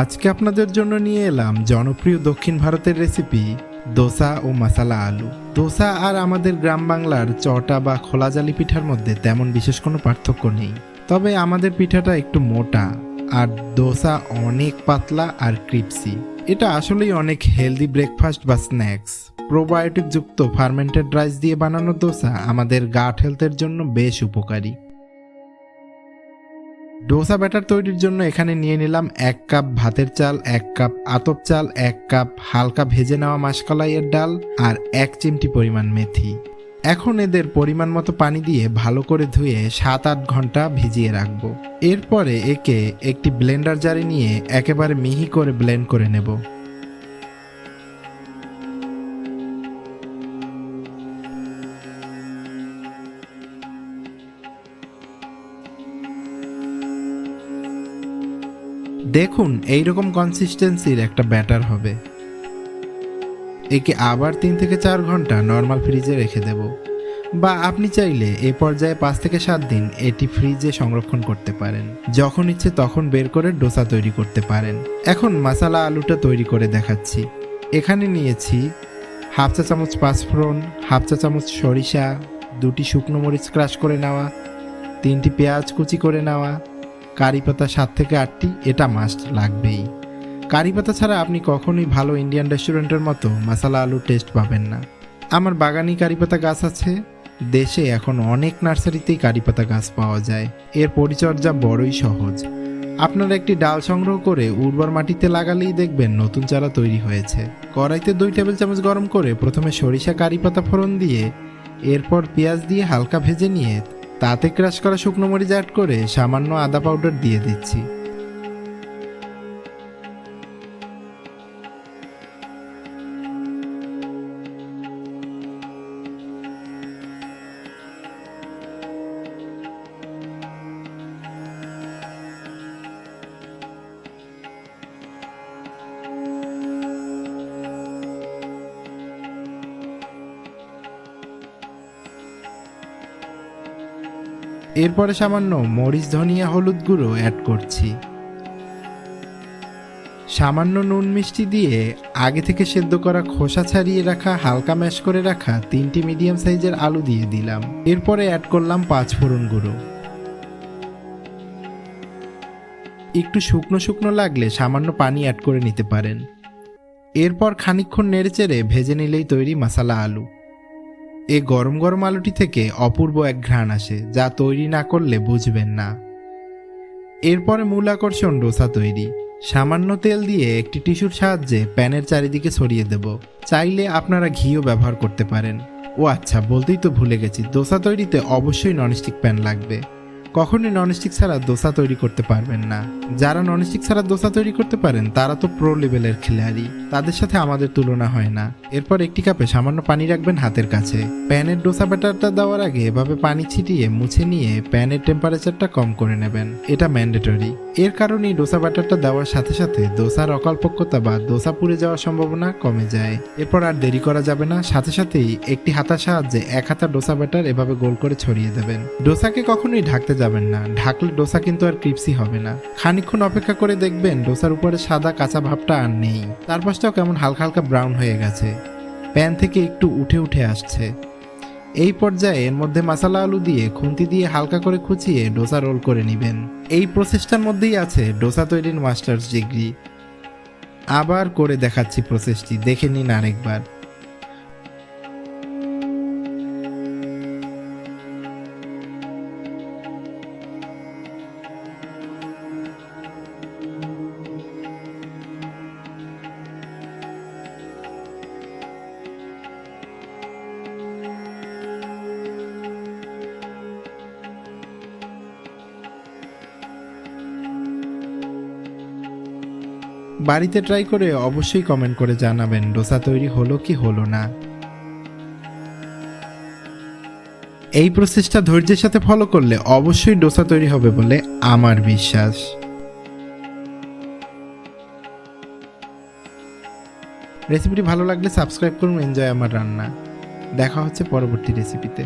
আজকে আপনাদের জন্য নিয়ে এলাম জনপ্রিয় দক্ষিণ ভারতের রেসিপি দোসা ও মশালা আলু। দোসা আর আমাদের গ্রাম বাংলার চটা বা খোলা জালি পিঠার মধ্যে তেমন বিশেষ কোনো পার্থক্য নেই। তবে আমাদের পিঠাটা একটু মোটা আর দোসা অনেক পাতলা আর ক্রিপসি। এটা আসলেই অনেক হেলদি ব্রেকফাস্ট বা স্ন্যাক্স প্রোবায়োটিক যুক্ত ফার্মেন্টেড রাইস দিয়ে বানানো দোসা আমাদের গাট হেলথের জন্য বেশ উপকারী। ডোসা ব্যাটার তৈরির জন্য এখানে নিয়ে নিলাম এক কাপ ভাতের চাল, এক কাপ আতপ চাল, এক কাপ হালকা ভেজে নেওয়া মাসকলাইয়ের ডাল আর এক চিমটি পরিমাণ মেথি। এখন এদের পরিমাণ মতো পানি দিয়ে ভালো করে ধুয়ে সাত আট ঘণ্টা ভিজিয়ে রাখব। এরপরে একে একটি ব্লেন্ডার জারি নিয়ে একেবারে মিহি করে ব্লেন্ড করে নেব। দেখুন, এইরকম কনসিস্টেন্সির একটা ব্যাটার হবে। একে আবার তিন থেকে চার ঘণ্টা নর্মাল ফ্রিজে রেখে দেব। বা আপনি চাইলে এ পর্যায়ে পাঁচ থেকে সাত দিন এটি ফ্রিজে সংরক্ষণ করতে পারেন। যখন ইচ্ছে তখন বের করে ডোসা তৈরি করতে পারেন। এখন মশালা আলুটা তৈরি করে দেখাচ্ছি। এখানে নিয়েছি হাফ চা চামচ পাঁচফোড়ন, হাফ চা চামচ সরিষা, দুটি শুকনো মরিচ ক্রাশ করে নেওয়া, তিনটি পেঁয়াজ কুচি করে নেওয়া কারি পাতা সাত থেকে আটটি, এটা মাস্ট লাগবেই। কারি পাতা ছাড়া আপনি কখনোই ভালো ইন্ডিয়ান রেস্টুরেন্টের মতো মশালা আলুর টেস্ট পাবেন না। আমার বাগানি কারি পাতা গাছ আছে। দেশে এখন অনেক নার্সারিতেই কারি পাতা গাছ পাওয়া যায়। এর পরিচর্যা বড়ই সহজ। আপনারা একটি ডাল সংগ্রহ করে উর্বর মাটিতে লাগালেই দেখবেন নতুন চারা তৈরি হয়েছে। কড়াইতে দুই টেবিল চামচ গরম করে প্রথমে সরিষা কারি পাতা ফোড়ন দিয়ে, এরপর পেঁয়াজ দিয়ে হালকা ভেজে নিয়ে তাতে ক্রাশ করা শুকনো মরিচ অ্যাড করে সামান্য আদা পাউডার দিয়ে দিচ্ছি। এরপরে সামান্য মরিচ, ধনিয়া, হলুদ গুঁড়ো অ্যাড করছি। সামান্য নুন মিষ্টি দিয়ে আগে থেকে সেদ্ধ করা খোসা ছাড়িয়ে রাখা, হালকা ম্যাশ করে রাখা তিনটি মিডিয়াম সাইজের আলু দিয়ে দিলাম। এরপরে অ্যাড করলাম পাঁচ ফোড়ন গুঁড়ো। একটু শুকনো শুকনো লাগলে সামান্য পানি অ্যাড করে নিতে পারেন। এরপর খানিকক্ষণ নেড়েচেড়ে ভেজে নিলেই তৈরি মশালা আলু। এই গরম গরম আলুটি থেকে অপূর্ব এক ঘ্রাণ আসে, যা তৈরি না করলে বুঝবেন না। এরপরে মূল আকর্ষণ ডোসা তৈরি। সামান্য তেল দিয়ে একটি টিস্যুর সাহায্যে প্যানের চারিদিকে ছড়িয়ে দেব। চাইলে আপনারা ঘিও ব্যবহার করতে পারেন। ও আচ্ছা বলতেই তো ভুলে গেছি দোসা তৈরিতে অবশ্যই ননস্টিক প্যান লাগবে। কখনোই ননস্টিক ছাড়া দোসা তৈরি করতে পারবেন না। যারা ননস্টিক ছাড়া দোসা তৈরি করতে পারেন, তারা তো প্রো লেভেলের খেলোয়াড়ই। তাদের সাথে আমাদের তুলনা হয় না। এরপর একটি কাপে সামান্য পানি রাখবেন হাতের কাছে। প্যানের ডোসা ব্যাটারটা দেওয়ার আগে এভাবে পানি ছিটিয়ে মুছে নিয়ে প্যানের টেম্পারেচারটা কম করে নেবেন। এটা ম্যান্ডেটরি এর কারণেই ডোসা ব্যাটারটা দেওয়ার সাথে সাথে দোসার অকল্পক্যতা বা দোসা পুড়ে যাওয়ার সম্ভাবনা কমে যায়। এরপর আর দেরি করা যাবে না। সাথে সাথেই একটি হাতার সাহায্যে এক হাতা ডোসা ব্যাটার এভাবে গোল করে ছড়িয়ে দেবেন। ডোসাকে কখনোই ঢাকতে যাবেন না। ঢাকলে ডোসা কিন্তু আর ক্রিপসি হবে না। খানিকক্ষণ অপেক্ষা করে দেখবেন ডোসার উপরে সাদা কাঁচা ভাবটা আর নেই। তার পাশটাও কেমন হালকা হালকা ব্রাউন হয়ে গেছে। প্যান থেকে একটু উঠে উঠে আসছে। এই পর্যায়ে এর মধ্যে মাসালা আলু দিয়ে খুন্তি দিয়ে হালকা করে খুঁচিয়ে ডোসা রোল করে নেবেন। এই প্রসেসটার মধ্যেই আছে ডোসা তৈরির মাস্টার্স ডিগ্রি। আবার করে দেখাচ্ছি প্রসেসটি, দেখে নিন আরেকবার। বাড়িতে ট্রাই করে অবশ্যই কমেন্ট করে জানাবেন, ডোসা তৈরি হলো কি হলো না। এই প্রসেসটা ধৈর্যের সাথে ফলো করলে অবশ্যই ডোসা তৈরি হবে বলে আমার বিশ্বাস। রেসিপিটি ভালো লাগলে সাবস্ক্রাইব করুন এনজয় আমার রান্না। দেখা হচ্ছে পরবর্তী রেসিপিতে